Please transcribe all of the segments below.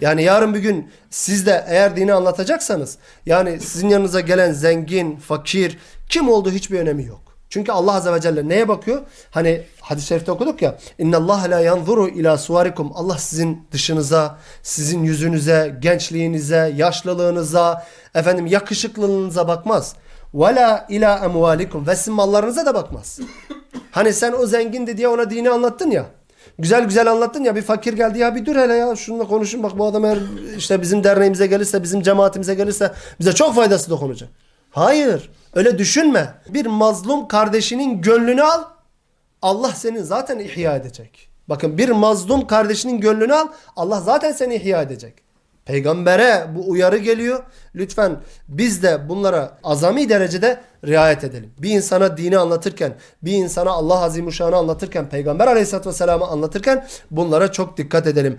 Yani yarın bir gün siz de eğer dini anlatacaksanız yani sizin yanınıza gelen zengin, fakir kim olduğu hiçbir önemi yok. Çünkü Allah Azze ve Celle neye bakıyor? Hani hadis-i şerifte okuduk ya. İnna Allah la yanzuru ila suvarikum. Allah sizin dışınıza, sizin yüzünüze, gençliğinize, yaşlılığınıza, efendim yakışıklılığınıza bakmaz. Ve la ila emvalikum. Ve sizin mallarınıza da bakmaz. Hani sen o zengindi diye ona dini anlattın ya. Güzel güzel anlattın ya bir fakir geldi ya bir dur hele ya şununla konuşun bak bu adam eğer işte bizim derneğimize gelirse bizim cemaatimize gelirse bize çok faydası dokunacak. Hayır öyle düşünme. Bir mazlum kardeşinin gönlünü al Allah seni zaten ihya edecek. Bakın bir mazlum kardeşinin gönlünü al Allah zaten seni ihya edecek. Peygambere bu uyarı geliyor. Lütfen biz de bunlara azami derecede riayet edelim. Bir insana dini anlatırken, bir insana Allah Azimuşşan'ı anlatırken, Peygamber Aleyhisselatü Vesselam'ı anlatırken bunlara çok dikkat edelim.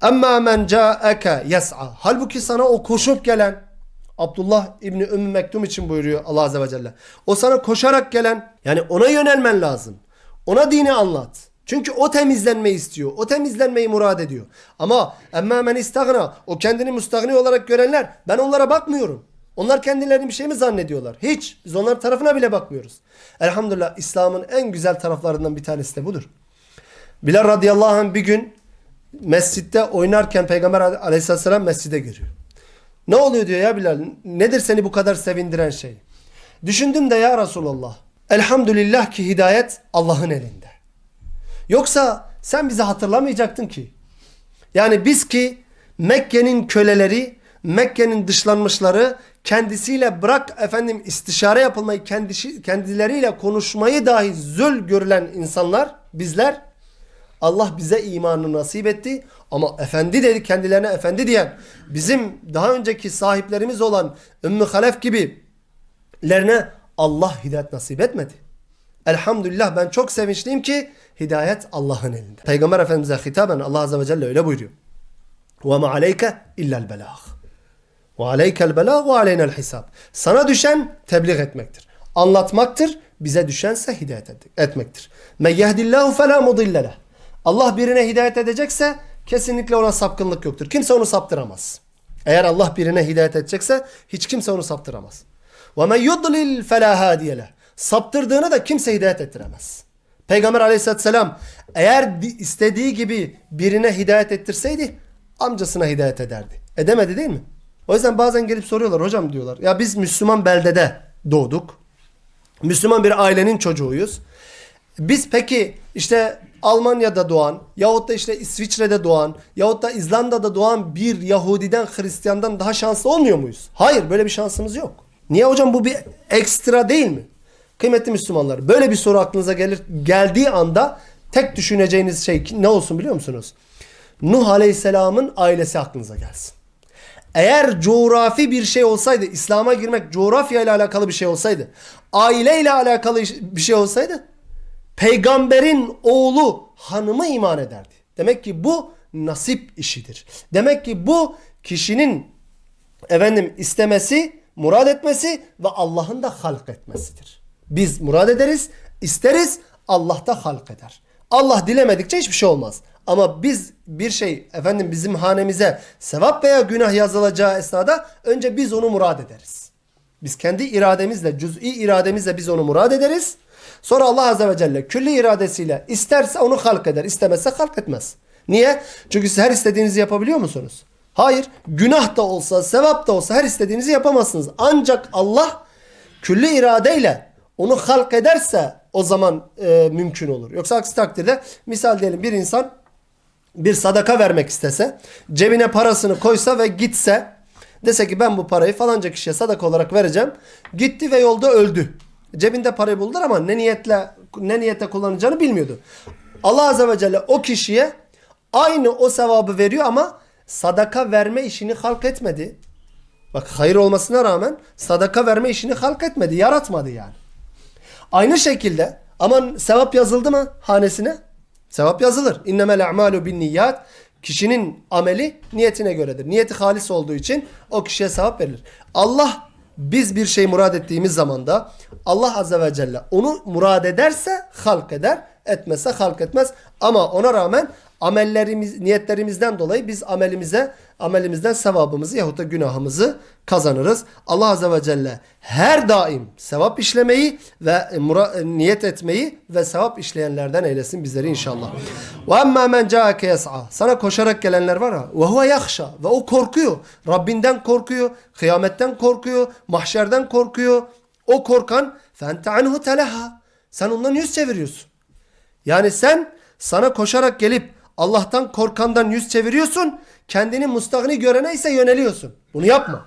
Amma men ca'eke yes'a. Halbuki sana o koşup gelen Abdullah İbni Ümmü Mektum için buyuruyor Allah Azze ve Celle. O sana koşarak gelen yani ona yönelmen lazım. Ona dini anlat. Çünkü o temizlenmeyi istiyor. O temizlenmeyi murad ediyor. Ama emmâ men istagna o kendini müstahni olarak görenler ben onlara bakmıyorum. Onlar kendilerini bir şey mi zannediyorlar? Hiç. Biz onların tarafına bile bakmıyoruz. Elhamdülillah İslam'ın en güzel taraflarından bir tanesi de budur. Bilal radıyallahu anh bir gün mescitte oynarken Peygamber aleyhisselam mescide giriyor. Ne oluyor diyor ya Bilal? Nedir seni bu kadar sevindiren şey? Düşündüm de ya Resulallah. Elhamdülillah ki hidayet Allah'ın elinde. Yoksa sen bizi hatırlamayacaktın ki. Yani biz ki Mekke'nin köleleri, Mekke'nin dışlanmışları kendisiyle bırak efendim istişare yapılmayı kendisi, kendileriyle konuşmayı dahi zül görülen insanlar bizler Allah bize imanı nasip etti ama efendi dedi kendilerine efendi diyen bizim daha önceki sahiplerimiz olan Ümmü Halef gibilerine Allah hidayet nasip etmedi. Elhamdülillah ben çok sevinçliyim ki hidayet Allah'ın elinde. Peygamber Efendimiz'e hitaben Allah Azze ve Celle öyle buyuruyor. وَمَا عَلَيْكَ اِلَّا الْبَلَاغِ وَعَلَيْكَ الْبَلَاغُ وَعَلَيْنَا الْحِسَابِ Sana düşen tebliğ etmektir. Anlatmaktır. Bize düşense hidayet etmektir. مَنْ يَهْدِ اللّٰهُ فَلَا مُضِلَّ لَهُ Allah birine hidayet edecekse kesinlikle ona sapkınlık yoktur. Kimse onu saptıramaz. Eğer Allah birine hidayet edecekse hiç kimse onu saptıramaz. وَمَنْ يُضْلِلْ فَلَا هَادِيَ لَهُ Saptırdığını da kimse hidayet ettiremez. Peygamber aleyhissalatü vesselam eğer istediği gibi birine hidayet ettirseydi amcasına hidayet ederdi. Edemedi değil mi? O yüzden bazen gelip soruyorlar hocam diyorlar. Ya biz Müslüman beldede doğduk. Müslüman bir ailenin çocuğuyuz. Biz peki işte Almanya'da doğan yahut da işte İsviçre'de doğan yahut da İzlanda'da doğan bir Yahudiden Hristiyandan daha şanslı olmuyor muyuz? Hayır böyle bir şansımız yok. Niye hocam bu bir ekstra değil mi? Kıymetli Müslümanlar böyle bir soru aklınıza gelir geldiği anda tek düşüneceğiniz şey ne olsun biliyor musunuz? Nuh Aleyhisselam'ın ailesi aklınıza gelsin. Eğer coğrafi bir şey olsaydı, İslam'a girmek coğrafya ile alakalı bir şey olsaydı, aile ile alakalı bir şey olsaydı, peygamberin oğlu hanımı iman ederdi. Demek ki bu nasip işidir. Demek ki bu kişinin efendim istemesi, murad etmesi ve Allah'ın da halk etmesidir. Biz murad ederiz, isteriz, Allah da halk eder. Allah dilemedikçe hiçbir şey olmaz. Ama biz bir şey efendim bizim hanemize sevap veya günah yazılacağı esnada önce biz onu murad ederiz. Biz kendi irademizle, cüz'i irademizle biz onu murad ederiz. Sonra Allah Azze ve Celle külli iradesiyle isterse onu halk eder, istemezse halk etmez. Niye? Çünkü siz her istediğinizi yapabiliyor musunuz? Hayır. Günah da olsa, sevap da olsa her istediğinizi yapamazsınız. Ancak Allah külli iradeyle onu halk ederse o zaman e, mümkün olur. Yoksa aksi takdirde misal diyelim bir insan bir sadaka vermek istese cebine parasını koysa ve gitse dese ki ben bu parayı falanca kişiye sadaka olarak vereceğim. Gitti ve yolda öldü. Cebinde parayı buldular ama ne niyetle ne niyete kullanacağını bilmiyordu. Allah Azze ve Celle o kişiye aynı o sevabı veriyor ama sadaka verme işini halk etmedi. Bak hayır olmasına rağmen sadaka verme işini halk etmedi. Yaratmadı yani. Aynı şekilde aman sevap yazıldı mı hanesine? Sevap yazılır. İnnemel a'malu bin niyat. Kişinin ameli niyetine göredir. Niyeti halis olduğu için o kişiye sevap verilir. Allah biz bir şey murad ettiğimiz zaman da Allah Azze ve Celle onu murad ederse halk eder, etmezse halk etmez. Ama ona rağmen amellerimiz, niyetlerimizden dolayı biz amelimize, amelimizden sevabımızı yahut da günahımızı kazanırız. Allah Azze ve Celle her daim sevap işlemeyi ve e, e, niyet etmeyi ve sevap işleyenlerden eylesin bizleri inşallah. Ve emmâ men câeke yes'a. Sana koşarak gelenler var ha. Ve huve yahşa. Ve o korkuyor. Rabbinden korkuyor. Kıyametten korkuyor. Mahşerden korkuyor. O korkan fente anhu teleha. Sen ondan yüz çeviriyorsun. Yani sen sana koşarak gelip Allah'tan korkandan yüz çeviriyorsun. Kendini mustagni görene ise yöneliyorsun. Bunu yapma.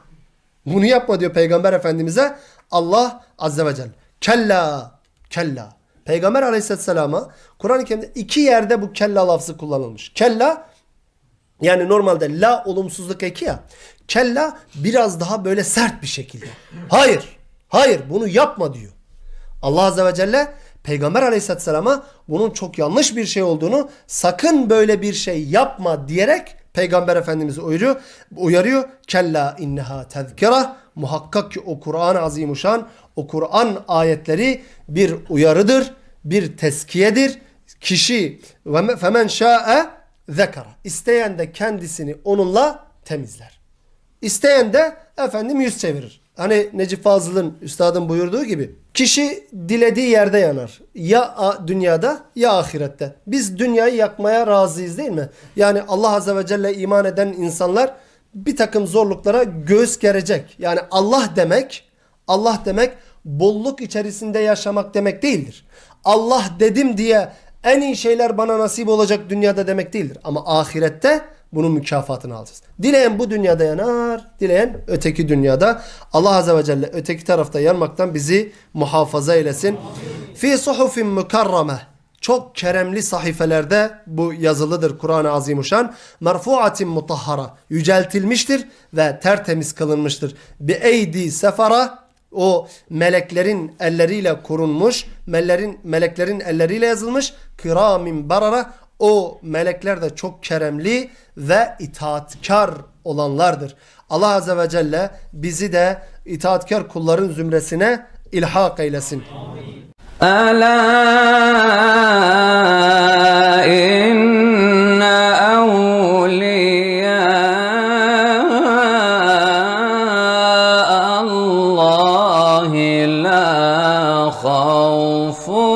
Bunu yapma diyor Peygamber Efendimiz'e Allah Azze ve Celle. Kella. Kella. Peygamber Aleyhisselam'a Kur'an-ı Kerim'de iki yerde bu kella lafzı kullanılmış. Kella yani normalde la olumsuzluk eki ya. Kella biraz daha böyle sert bir şekilde. Hayır. Hayır bunu yapma diyor. Allah Azze ve Celle Peygamber Aleyhisselam'a bunun çok yanlış bir şey olduğunu sakın böyle bir şey yapma diyerek Peygamber Efendimiz'i uyarıyor. uyarıyor. Kella inneha tezkira. Muhakkak ki o Kur'an-ı Azimuşan, o Kur'an ayetleri bir uyarıdır, bir teskiyedir. Kişi ve femen şa'e zekara. İsteyen de kendisini onunla temizler. İsteyen de efendim yüz çevirir. Hani Necip Fazıl'ın üstadın buyurduğu gibi kişi dilediği yerde yanar. Ya dünyada ya ahirette. Biz dünyayı yakmaya razıyız değil mi? Yani Allah Azze ve Celle iman eden insanlar bir takım zorluklara göğüs gerecek. Yani Allah demek, Allah demek bolluk içerisinde yaşamak demek değildir. Allah dedim diye en iyi şeyler bana nasip olacak dünyada demek değildir. Ama ahirette bunun mükafatını alacağız. Dileyen bu dünyada yanar, dileyen öteki dünyada. Allah Azze ve Celle öteki tarafta yanmaktan bizi muhafaza eylesin. Fi suhufin mukarrame. Çok keremli sahifelerde bu yazılıdır Kur'an-ı Azimuşan. Merfuatin mutahhara. Yüceltilmiştir ve tertemiz kılınmıştır. Bi eydi sefara o meleklerin elleriyle korunmuş, meleklerin, meleklerin elleriyle yazılmış. Kiramin barara o melekler de çok keremli ve itaatkar olanlardır. Allah Azze ve Celle bizi de itaatkar kulların zümresine ilhak eylesin. Ala inna awliya Allah la khawfun